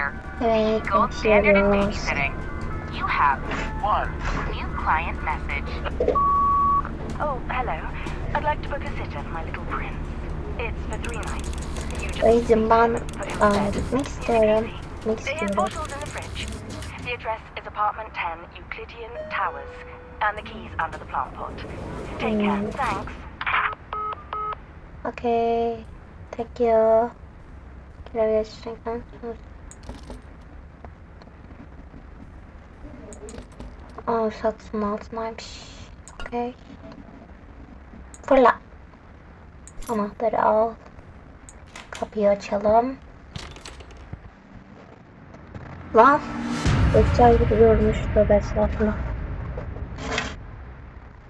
Evet, Gold standard in konuşuyoruz. babysitting. You have one new client message. Oh, hello. I'd like to book a sitter for my little prince. It's for three nights. You just Dayıcım ben put him aa, to bed. gitmek Easy istiyorum. peasy. Gitmek His istiyorum. bottle's in the fridge. The address is apartment 10, Euclidean Towers, and the key's under the plant pot. Take care. Hmm. Thanks. Okay. Thank you. Görev gerçekten. Aa saksının altındaymış. Okay. Fırla. Anahtarı al. Kapıyı açalım. Lan. Geçer gibi görmüş. Tövbe estağfurullah.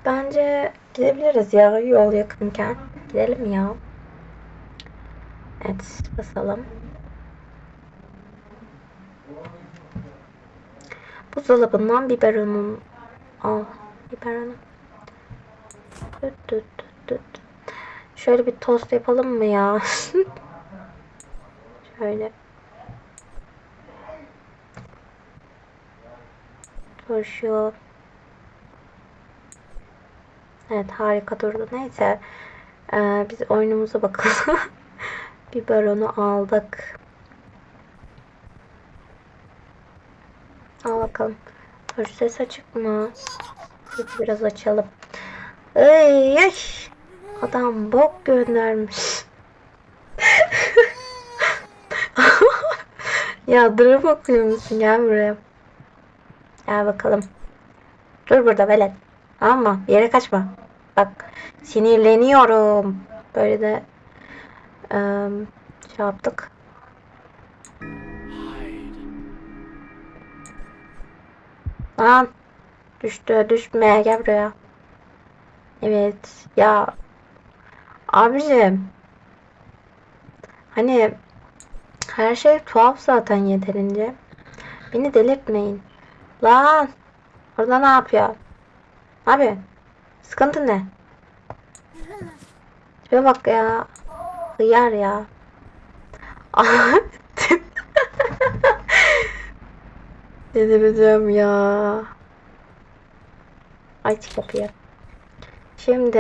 Bence gidebiliriz ya yol yakınken. Gidelim ya. Evet basalım. Buzdolabından biberonum al. Biberonu. Şöyle bir tost yapalım mı ya? Şöyle. Turşu. Evet harika durdu. Neyse. Ee, biz oyunumuza bakalım. Biberonu aldık. Al bakalım. Turşu ses açık mı? Biraz açalım. Ay, ay. Adam bok göndermiş. ya durum okuyor musun? Gel buraya. Gel bakalım. Dur burada velet. Bir yere kaçma. Bak sinirleniyorum. Böyle de eee, şey yaptık. Lan düştü düşme gel buraya. Evet ya abicim hani her şey tuhaf zaten yeterince. Beni delirtmeyin. Lan orada ne yapıyor? Abi sıkıntı ne? Şuna bak ya. Hıyar ya. Delireceğim ya. Aç kapıyı. Şimdi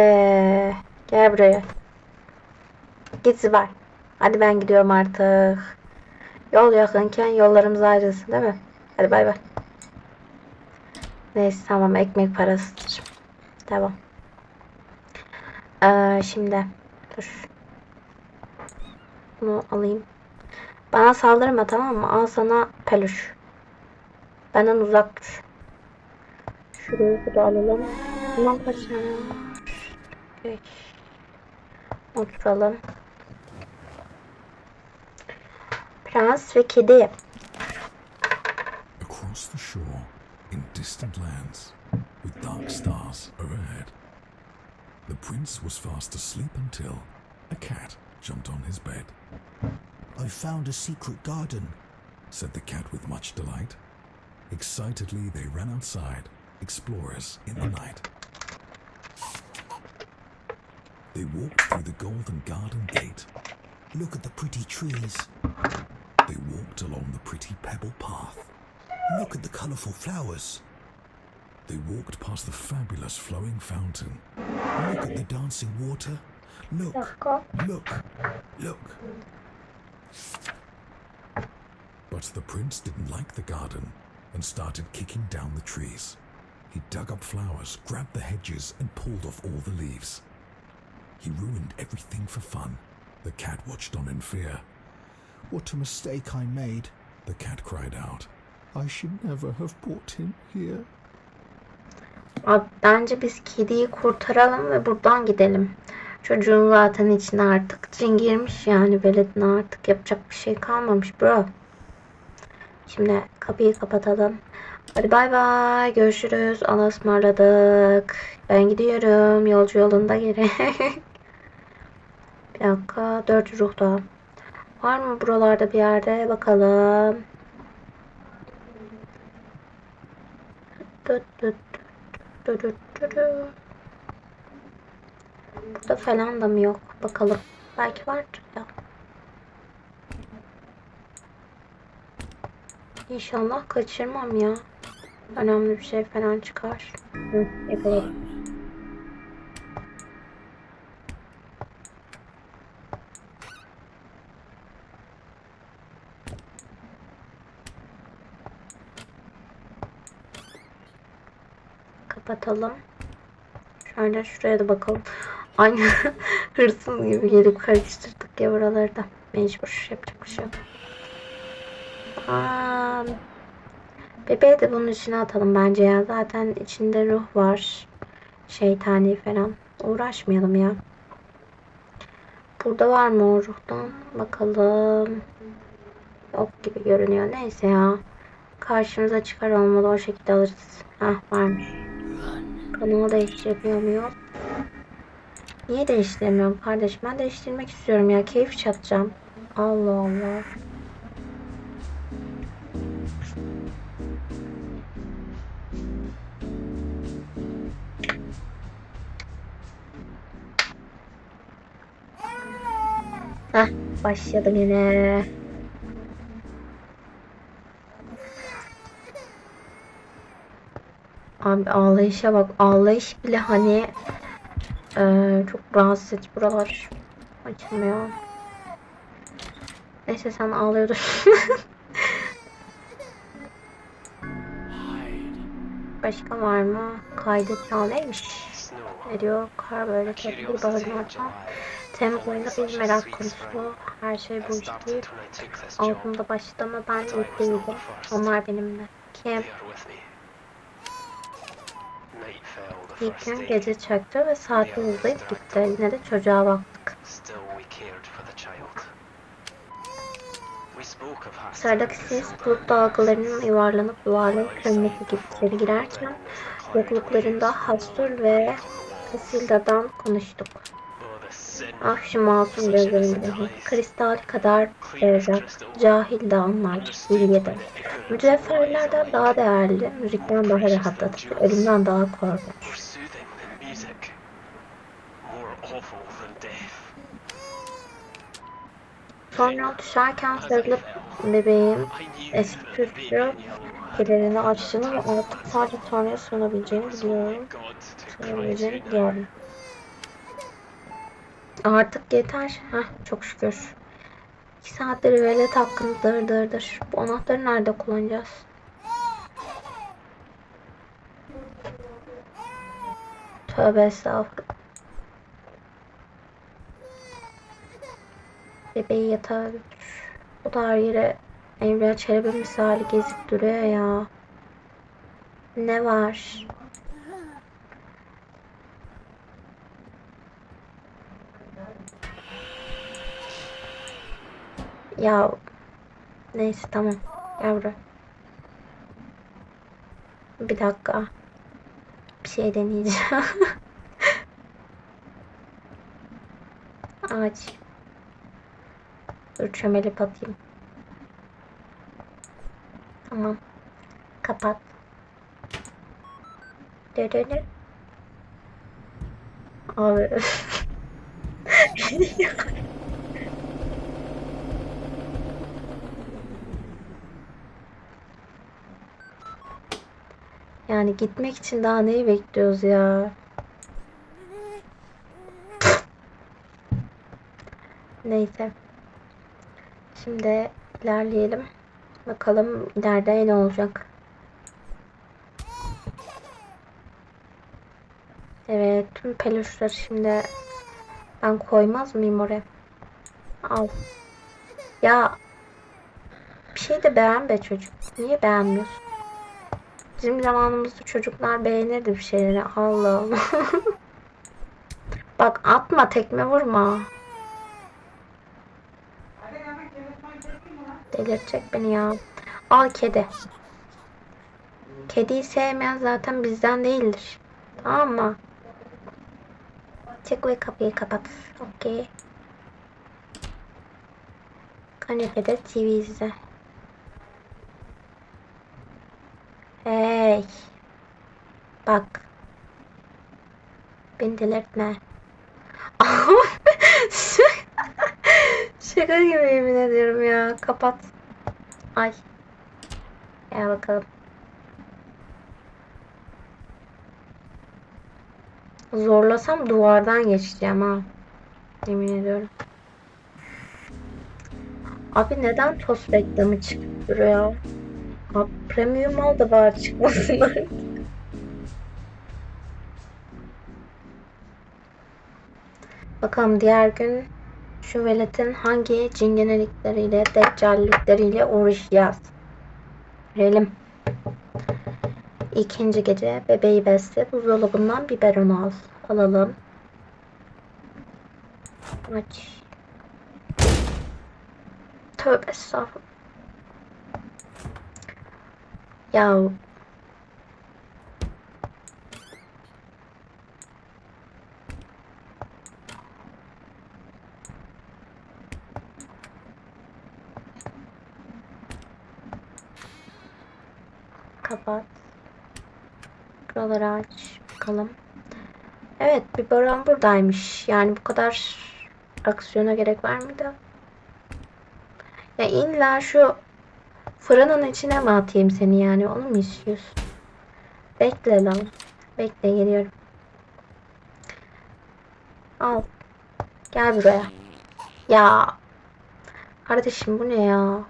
gel buraya. Git Zibay. Hadi ben gidiyorum artık. Yol yakınken yollarımız ayrılsın değil mi? Hadi bay bay. Neyse tamam ekmek parasıdır. Devam. Ee, şimdi dur. Bunu alayım. Bana saldırma tamam mı? Al sana peluş. Benden uzak dur. Şurayı da alalım. Tamam paşam. Peki. Oturalım. Prens ve kedi. Across the shore, in distant lands, with dark stars overhead, the prince was fast asleep until a cat jumped on his bed. I found a secret garden. Said the cat with much delight. Excitedly, they ran outside, explorers in the night. They walked through the golden garden gate. Look at the pretty trees. They walked along the pretty pebble path. Look at the colourful flowers. They walked past the fabulous flowing fountain. Look at the dancing water. Look, look, look. But the prince didn't like the garden and started kicking down the trees. He dug up flowers, grabbed the hedges, and pulled off all the leaves. He ruined everything for fun. The cat watched on in fear. What a mistake I made. The cat cried out. I should never have brought him here. Abi, bence biz kediyi kurtaralım ve buradan gidelim. Çocuğun zaten içine artık cin girmiş yani veledine artık yapacak bir şey kalmamış bro. Şimdi kapıyı kapatalım. Hadi bay bay görüşürüz. Allah'a ısmarladık. Ben gidiyorum yolcu yolunda geri. bir dakika dört ruh daha. Var mı buralarda bir yerde bakalım. Burada falan da mı yok? Bakalım. Belki vardır ya. İnşallah kaçırmam ya. Önemli bir şey falan çıkar. Hı, yakaladım. Kapatalım. Şöyle şuraya da bakalım. Aynı hırsız gibi gelip karıştırdık ya buraları da. Mecbur yapacak bir şey yok. Aa, bebeği de bunun içine atalım bence ya. Zaten içinde ruh var. Şeytani falan. Uğraşmayalım ya. Burada var mı o ruhtan? Bakalım. Yok gibi görünüyor. Neyse ya. Karşımıza çıkar olmalı o şekilde alırız. Hah varmış. Kanalı değiştirebiliyor muyum? Niye değiştiremiyorum kardeşim? Ben değiştirmek istiyorum ya. Keyif çatacağım. Allah Allah. Heh, başladım yine. Abi ağlayışa bak. Ağlayış bile hani eee, çok rahatsız edici buralar. Açılmıyor. Neyse sen ağlıyordun. Başka var mı? Kaydet neymiş? Ne diyor? Kar böyle tepki barınmaktan. Temmuz ayında bir merak konusu. Her şey bu iş değil. Altında başladı ama ben yüklüydüm. Onlar benimle. Kim? İlk gün gece çöktü ve saati uzayıp gitti. Yine de çocuğa baktık. Sıradaki sis bulut dalgalarının yuvarlanıp yuvarlanıp dönmesi gibi içeri girerken yokluklarında Hastur ve Kasilda'dan konuştuk. Ah şu masum gözlerinde kristal kadar berrak, cahil de anlar, bilgide. Mücevherlerden daha değerli, müzikten daha rahatlatıcı, ölümden daha korkunç. Sonra düşerken sarılıp bebeğin eski Türkçe gelerini açtığını ve artık sadece Tanrı'ya sığınabileceğini biliyorum. Sığınabileceğini biliyorum. Artık yeter. Heh, çok şükür. İki saattir velet hakkında dır. Bu anahtarı nerede kullanacağız? Tövbe estağfurullah. Bebeği yatağa götür. Bu da her yere Emre Çelebi misali gezip duruyor ya. Ne var? Ya neyse tamam. Gel buraya. Bir dakika. Bir şey deneyeceğim. Ağaç. Dur çömelip atayım. Tamam. Kapat. Dönün. Abi. Yani gitmek için daha neyi bekliyoruz ya? Neyse. Şimdi ilerleyelim. Bakalım ileride ne olacak. Evet, tüm peluşları şimdi ben koymaz mıyım oraya? Al. Ya bir şey de beğen be çocuk. Niye beğenmiyorsun? Bizim zamanımızda çocuklar beğenirdi bir şeyleri. Allah Allah. Bak atma tekme vurma. Delirtecek beni ya. Al kedi. Kediyi sevmeyen zaten bizden değildir. Tamam mı? Çık ve kapıyı kapat. Okey. Kanepede TV izle. Hey. Bak. Beni delirtme. Şaka gibi yemin ediyorum ya. Kapat. Ay. Gel bakalım. Zorlasam duvardan geçeceğim ha. Yemin ediyorum. Abi neden tost reklamı çıkıp duruyor? Abi premium al da bari çıkmasın. Bakalım diğer gün şu veletin hangi cingenelikleriyle, deccallikleriyle uğraşacağız. Görelim. İkinci gece bebeği besle. Buzdolabından biberon al. Alalım. Aç. Tövbe estağfurullah. Ya kapat. Buraları aç. Bakalım. Evet biberon buradaymış. Yani bu kadar aksiyona gerek var mıydı? Ya illa şu fırının içine mi atayım seni yani? Onu mu istiyorsun? Bekle lan. Bekle geliyorum. Al. Gel buraya. Ya. Kardeşim bu ne ya?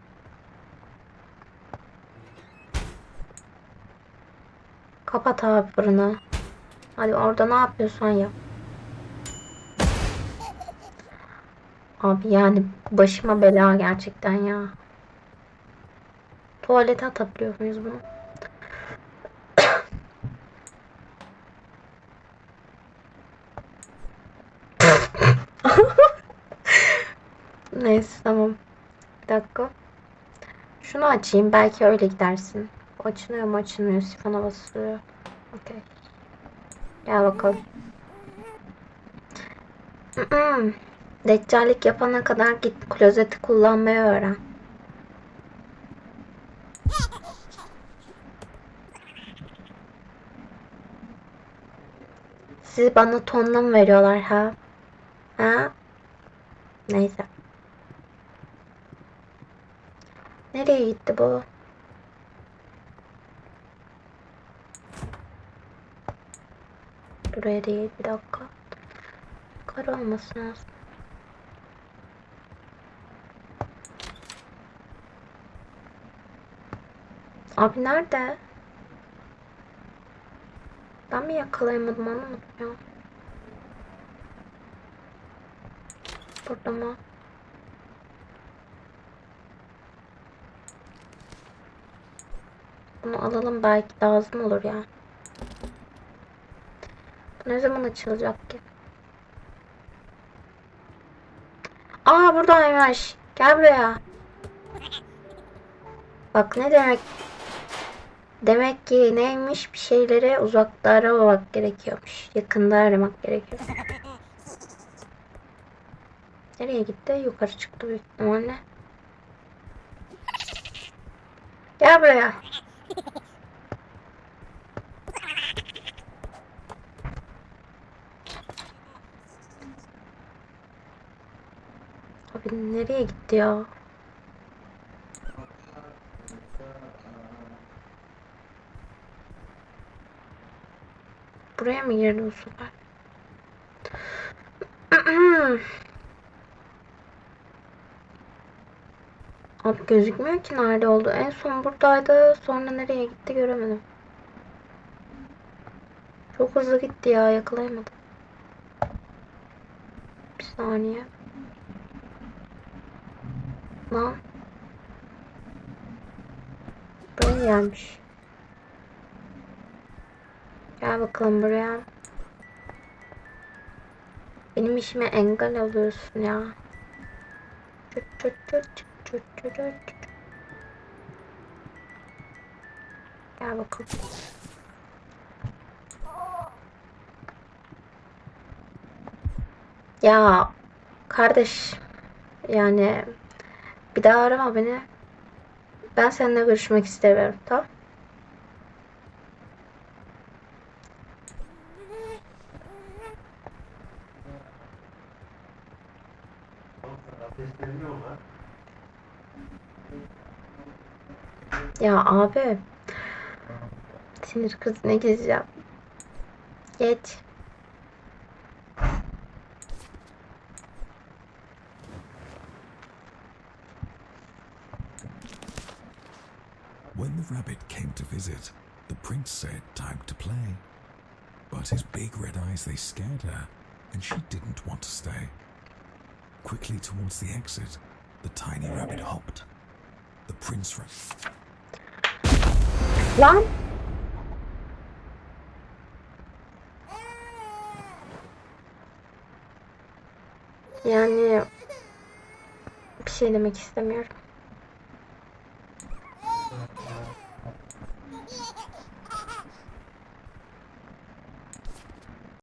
Kapat abi fırını. Hadi orada ne yapıyorsan yap. Abi yani başıma bela gerçekten ya. Tuvalete atabiliyor muyuz bunu? Neyse tamam. Bir dakika. Şunu açayım. Belki öyle gidersin. Açılıyor mu açılmıyor. Sifona basılıyor. Okey. Gel bakalım. Mm-mm. Deccallik yapana kadar git klozeti kullanmayı öğren. Sizi bana tonla mı veriyorlar ha? Ha? Neyse. Nereye gitti bu? Buraya değil bir dakika. Kar olması lazım. Abi nerede? Ben mi yakalayamadım anlamadım ya. Burada mı? Bunu alalım belki lazım olur ya. Bu ne zaman açılacak ki? Aa buradaymış. Gel buraya. Bak ne demek Demek ki neymiş bir şeyleri uzakta aramamak gerekiyormuş. Yakında aramak gerekiyor. Nereye gitti? Yukarı çıktı büyük ihtimalle. Gel buraya. Abi nereye gitti ya? Buraya mı girdi bu sefer? Abi gözükmüyor ki nerede oldu. En son buradaydı. Sonra nereye gitti göremedim. Çok hızlı gitti ya yakalayamadım. Bir saniye. Lan. Buraya gelmiş. Gel bakalım buraya. Benim işime engel alıyorsun ya. Çıt çıt çıt çıt çıt çıt. Gel bakalım. Ya kardeş yani bir daha arama beni. Ben seninle görüşmek istemiyorum tamam? Ya abi. Sinir krizine gireceğim. Geç. When the rabbit came to visit, the prince said time to play. But his big red eyes, they scared her, and she didn't want to stay. Quickly towards the exit, the tiny rabbit hopped. The prince ran. Lan. Yani bir şey demek istemiyorum.